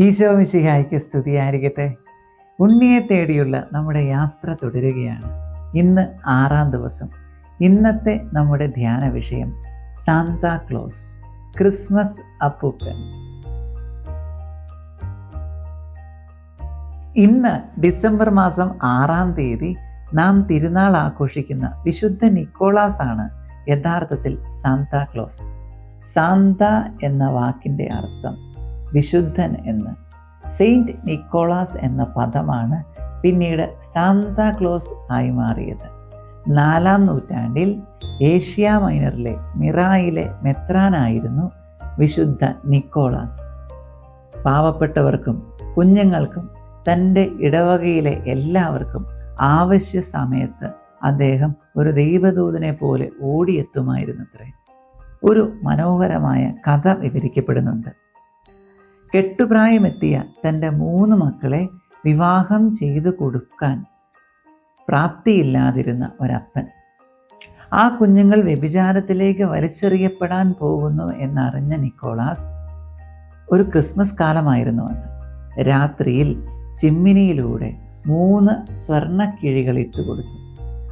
ഈശോ മിശിഹായ്ക്ക് സ്തുതിയായിരിക്കട്ടെ. ഉണ്ണിയെ തേടിയുള്ള നമ്മുടെ യാത്ര തുടരുകയാണ്. ഇന്ന് ആറാം ദിവസം. ഇന്നത്തെ നമ്മുടെ ധ്യാന വിഷയം സാന്താ ക്ലോസ് ക്രിസ്മസ് അപ്പൂപ്പൻ. ഇന്ന് ഡിസംബർ മാസം ആറാം തീയതി നാം തിരുനാൾ ആഘോഷിക്കുന്ന വിശുദ്ധ നിക്കോളാസ് ആണ് യഥാർത്ഥത്തിൽ സാന്താ ക്ലോസ്. സാന്ത എന്ന വാക്കിന്റെ അർത്ഥം വിശുദ്ധൻ എന്ന്. സെയിന്റ് നിക്കോളാസ് എന്ന പദമാണ് പിന്നീട് സാന്താക്ലോസ് ആയി മാറിയത്. നാലാം നൂറ്റാണ്ടിൽ ഏഷ്യ മൈനറിലെ മിറായിലെ മെത്രാനായിരുന്നു വിശുദ്ധ നിക്കോളാസ്. പാവപ്പെട്ടവർക്കും കുഞ്ഞുങ്ങൾക്കും തന്റെ ഇടവകയിലെ എല്ലാവർക്കും ആവശ്യ സമയത്ത് അദ്ദേഹം ഒരു ദൈവദൂതനെ പോലെ ഓടിയെത്തുമായിരുന്നത്രേ. ഒരു മനോഹരമായ കഥ വിവരിക്കപ്പെടുന്നുണ്ട്. കെട്ടുപ്രായമെത്തിയ തന്റെ മൂന്ന് മക്കളെ വിവാഹം ചെയ്തു കൊടുക്കാൻ പ്രാപ്തിയില്ലാതിരുന്ന ഒരപ്പൻ. ആ കുഞ്ഞുങ്ങൾ വ്യഭിചാരത്തിലേക്ക് വലിച്ചെറിയപ്പെടാൻ പോകുന്നു എന്നറിഞ്ഞ നിക്കോളാസ് ഒരു ക്രിസ്മസ് കാലമായിരുന്നു അന്ന് രാത്രിയിൽ ചിമ്മിനിയിലൂടെ മൂന്ന് സ്വർണക്കിഴികൾ കൊടുത്തു.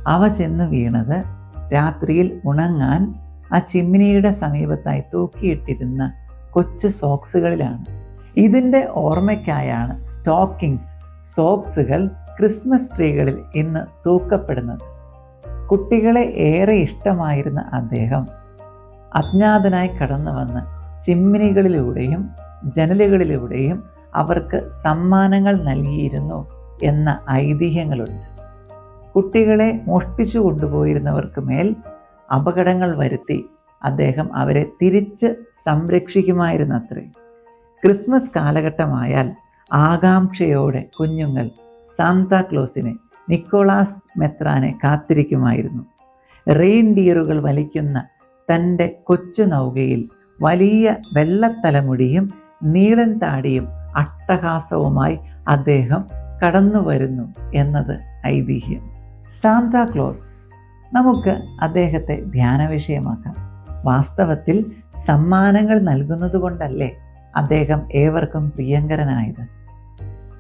അവ ചെന്ന് വീണത് രാത്രിയിൽ ഉണങ്ങാൻ ആ ചിമ്മിനിയുടെ സമീപത്തായി തൂക്കിയിട്ടിരുന്ന കൊച്ചു സോക്സുകളിലാണ്. ഇതിന്റെ ഓർമ്മയ്ക്കായാണ് സ്റ്റോക്കിങ്സ് സോക്സുകൾ ക്രിസ്മസ് ട്രീകളിൽ ഇന്ന് തൂക്കപ്പെടുന്നത്. കുട്ടികളെ ഏറെ ഇഷ്ടമായിരുന്ന അദ്ദേഹം അജ്ഞാതനായി കടന്നു വന്ന് ചിമ്മിനികളിലൂടെയും ജനലുകളിലൂടെയും അവർക്ക് സമ്മാനങ്ങൾ നൽകിയിരുന്നു എന്ന ഐതിഹ്യങ്ങളുണ്ട്. കുട്ടികളെ മോഷ്ടിച്ചു കൊണ്ടുപോയിരുന്നവർക്ക് മേൽ അപകടങ്ങൾ വരുത്തി അദ്ദേഹം അവരെ തിരിച്ച് സംരക്ഷിക്കുമായിരുന്നത്രേ. ക്രിസ്മസ് കാലഘട്ടമായാൽ ആകാംക്ഷയോടെ കുഞ്ഞുങ്ങൾ സാന്താക്ലോസിനെ നിക്കോളാസ് മെത്രാനെ കാത്തിരിക്കുമായിരുന്നു. റെയിൻഡിയറുകൾ വലിക്കുന്ന തന്റെ കൊച്ചു നൗകയിൽ വലിയ വെള്ളത്തലമുടിയും നീളൻ താടിയും അട്ടഹാസവുമായി അദ്ദേഹം കടന്നു വരുന്നു എന്നത് ഐതിഹ്യം. സാന്താക്ലോസ് നമുക്ക് അദ്ദേഹത്തെ ധ്യാന വിഷയമാക്കാം വാസ്തവത്തിൽ സമ്മാനങ്ങൾ നൽകുന്നത് കൊണ്ടല്ലേ അദ്ദേഹം ഏവർക്കും പ്രിയങ്കരനായത്.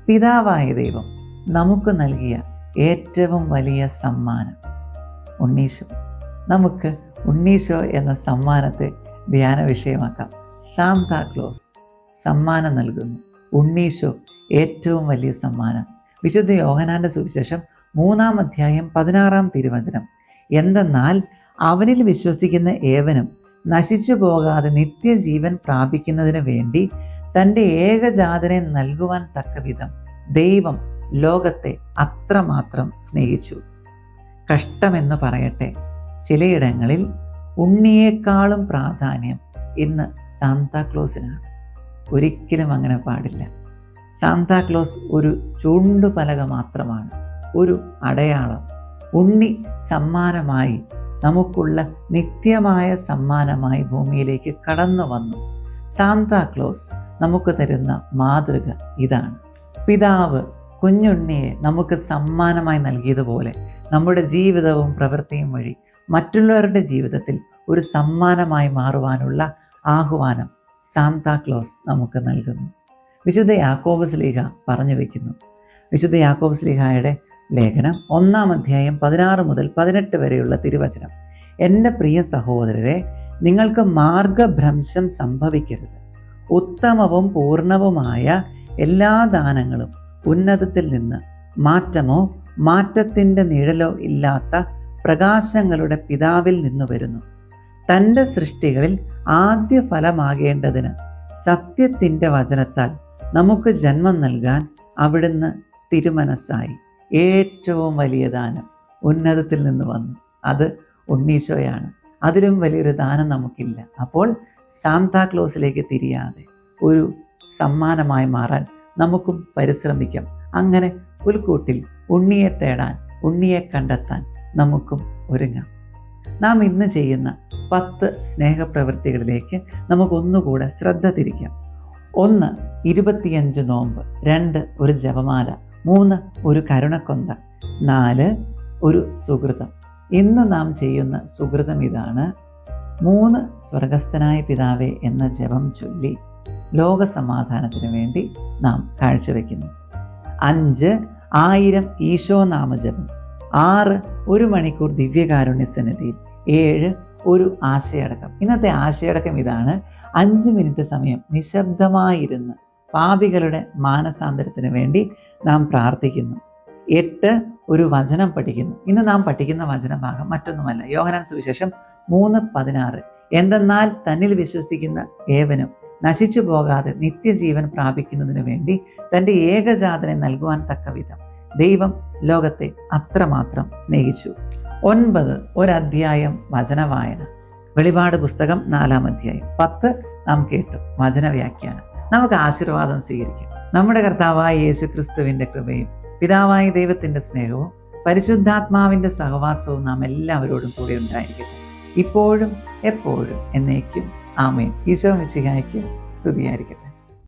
പിതാവായ ദൈവം നമുക്ക് നൽകിയ ഏറ്റവും വലിയ സമ്മാനം. ഉണ്ണീശോ നമുക്ക് ഉണ്ണീശോ എന്ന സമ്മാനത്തെ ധ്യാന വിഷയമാക്കാം. സാന്താ ക്ലോസ് സമ്മാനം നൽകുന്നു. ഉണ്ണീശോ ഏറ്റവും വലിയ സമ്മാനം. വിശുദ്ധ യോഹനാന്റെ സുവിശേഷം മൂന്നാം അധ്യായം പതിനാറാം തിരുവചനം. എന്തെന്നാൽ അവനിൽ വിശ്വസിക്കുന്ന ഏവനും നശിച്ചു പോകാതെ നിത്യജീവൻ പ്രാപിക്കുന്നതിന് വേണ്ടി തന്റെ ഏകജാതനെ നൽകുവാൻ തക്കവിധം ദൈവം ലോകത്തെ അത്രമാത്രം സ്നേഹിച്ചു. കഷ്ടമെന്ന് പറയട്ടെ ചിലയിടങ്ങളിൽ ഉണ്ണിയേക്കാളും പ്രാധാന്യം ഇന്ന് സാന്താക്ലോസിനാണ് ഒരിക്കലും അങ്ങനെ പാടില്ല. സാന്താക്ലോസ് ഒരു ചൂണ്ടുപലക മാത്രമാണ് ഒരു അടയാളം. ഉണ്ണി സമ്മാനമായി നമുക്കുള്ള നിത്യമായ സമ്മാനമായി ഭൂമിയിലേക്ക് കടന്നു വന്നു. സാന്താക്ലോസ് നമുക്ക് തരുന്ന മാതൃക ഇതാണ്. പിതാവ് കുഞ്ഞുണ്ണിയെ നമുക്ക് സമ്മാനമായി നൽകിയതുപോലെ നമ്മുടെ ജീവിതവും പ്രവൃത്തിയും വഴി മറ്റുള്ളവരുടെ ജീവിതത്തിൽ ഒരു സമ്മാനമായി മാറുവാനുള്ള ആഹ്വാനം സാന്താക്ലോസ് നമുക്ക് നൽകുന്നു. വിശുദ്ധ യാക്കോബ് സ്ലീഹ പറഞ്ഞു വയ്ക്കുന്നു വിശുദ്ധ യാക്കോബ് സ്ലീഹായുടെ ലേഖനം ഒന്നാം അധ്യായം പതിനാറ് മുതൽ പതിനെട്ട് വരെയുള്ള തിരുവചനം. എന്റെ പ്രിയ സഹോദരരെ നിങ്ങൾക്ക് മാർഗഭ്രംശം സംഭവിക്കരുത്. ഉത്തമവും പൂർണവുമായ എല്ലാ ദാനങ്ങളും ഉന്നതത്തിൽ നിന്ന് മാറ്റമോ മാറ്റത്തിന്റെ നിഴലോ ഇല്ലാത്ത പ്രകാശങ്ങളുടെ പിതാവിൽ നിന്ന് വരുന്നു. തന്റെ സൃഷ്ടികളിൽ ആദ്യ ഫലമാകേണ്ടതിന് സത്യത്തിന്റെ വചനത്താൽ നമുക്ക് ജന്മം നൽകാൻ അവിടുന്ന് തിരുമനസ്സായി. ഏറ്റവും വലിയ ദാനം ഉന്നതത്തിൽ നിന്ന് വന്നു. അത് ഉണ്ണീശോയാണ്. അതിലും വലിയൊരു ദാനം നമുക്കില്ല. അപ്പോൾ സാന്താക്ലോസിലേക്ക് തിരിയാതെ ഒരു സമ്മാനമായി മാറാൻ നമുക്കും പരിശ്രമിക്കാം. അങ്ങനെ പുൽക്കൂട്ടിൽ ഉണ്ണിയെ തേടാൻ ഉണ്ണിയെ കണ്ടെത്താൻ നമുക്കും ഒരുങ്ങാം. നാം ഇന്ന് ചെയ്യുന്ന പത്ത് സ്നേഹപ്രവൃത്തികളിലേക്ക് നമുക്കൊന്നുകൂടെ ശ്രദ്ധ തിരിക്കാം. ഒന്ന് ഇരുപത്തിയഞ്ച് നോമ്പ് രണ്ട് ഒരു ജപമാല മൂന്ന് ഒരു കരുണക്കൊന്ത. നാല് ഒരു സുഹൃതം. ഇന്ന് നാം ചെയ്യുന്ന സുഹൃതം ഇതാണ്. മൂന്ന് സ്വർഗസ്ഥനായ പിതാവേ എന്ന ജപം ചൊല്ലി ലോകസമാധാനത്തിന് വേണ്ടി നാം കാഴ്ചവെക്കുന്നു. അഞ്ച് ആയിരം ഈശോ നാമജപം ആറ് ഒരു മണിക്കൂർ ദിവ്യകാരുണ്യ സന്നിധി ഏഴ് ഒരു ആശയടക്കം. ഇന്നത്തെ ആശയടക്കം ഇതാണ്. അഞ്ച് മിനിറ്റ് സമയം നിശബ്ദമായിരുന്ന് പാപികളുടെ മാനസാന്തരത്തിന് വേണ്ടി നാം പ്രാർത്ഥിക്കുന്നു. എട്ട് ഒരു വചനം പഠിക്കുന്നു. ഇന്ന് നാം പഠിക്കുന്ന വചനഭാഗം മറ്റൊന്നുമല്ല. യോഹനാൻ സുവിശേഷം മൂന്ന് പതിനാറ്. എന്തെന്നാൽ തന്നിൽ വിശ്വസിക്കുന്ന ഏവനും നശിച്ചു പോകാതെ നിത്യജീവൻ പ്രാപിക്കുന്നതിനു വേണ്ടി തന്റെ ഏകജാതനെ നൽകുവാൻ തക്കവിധം ദൈവം ലോകത്തെ അത്രമാത്രം സ്നേഹിച്ചു. ഒൻപത് ഒരധ്യായം വചനവായന വെളിപാട് പുസ്തകം നാലാം അധ്യായം. പത്ത് നാം കേട്ടു വചനവ്യാഖ്യാനം. നമുക്ക് ആശീർവാദം സ്വീകരിക്കാം. നമ്മുടെ കർത്താവായ യേശു ക്രിസ്തുവിന്റെ കൃപയും പിതാവായ ദൈവത്തിന്റെ സ്നേഹവും പരിശുദ്ധാത്മാവിന്റെ സഹവാസവും നാം എല്ലാവരോടും കൂടെ ഉണ്ടായിരിക്കട്ടെ. ഇപ്പോഴും എപ്പോഴും എന്നേക്കും ആമേൻ. ഈശോ മിശിഹായ്ക്ക് സ്തുതിയായിരിക്കട്ടെ.